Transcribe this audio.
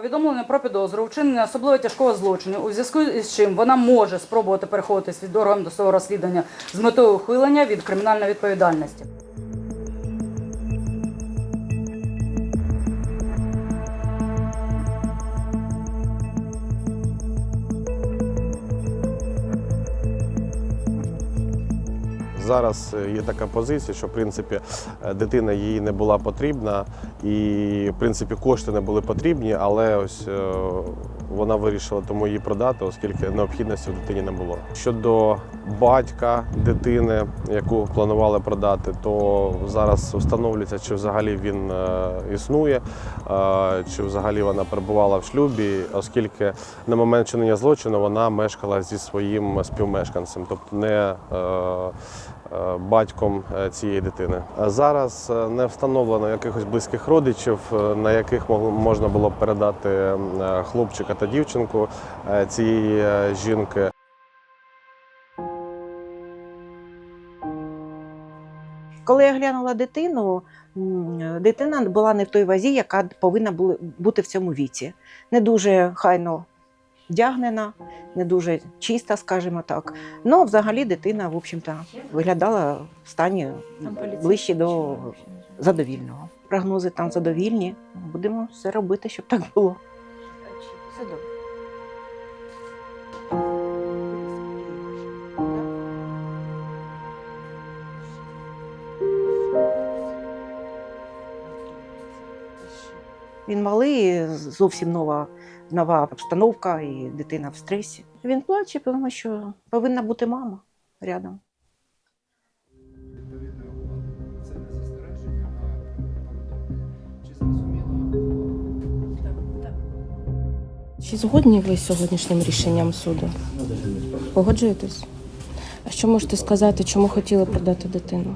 Повідомлення про підозру вчинення особливо тяжкого злочину, у зв'язку із чим вона може спробувати переходити від органу до свого розслідування з метою ухилення від кримінальної відповідальності. Зараз е, є така позиція, що в принципі е, дитина їй не була потрібна, і в принципі кошти не були потрібні, але ось е, вона вирішила тому її продати, оскільки необхідності в дитині не було. Щодо батька дитини, яку планували продати, то зараз встановлюється, чи взагалі він існує, чи взагалі вона перебувала в шлюбі, оскільки на момент чинення злочину вона мешкала зі своїм співмешканцем, тобто не батьком е, цієї дитини. Зараз е, не встановлено якихось близьких родичів, е, на яких можна було б передати е, хлопчика та дівчинку е, цієї е, жінки. Коли я глянула дитину, дитина була не в той вазі, яка повинна бути в цьому віці. Не дуже хайно вдягнена, не дуже чиста, скажімо так. Ну, взагалі, дитина, в общем-то, виглядала в стані ближче до задовільного. Прогнози там задовільні. Будемо все робити, щоб так було. Все добре. Він малий, зовсім нова, нова обстановка, і дитина в стресі. Він плаче, тому що повинна бути мама рядом. Відповідно, це не застереження. Чи зрозуміло? Чи згодні ви з сьогоднішнім рішенням суду? Погоджуєтесь? А що можете сказати, чому хотіли продати дитину?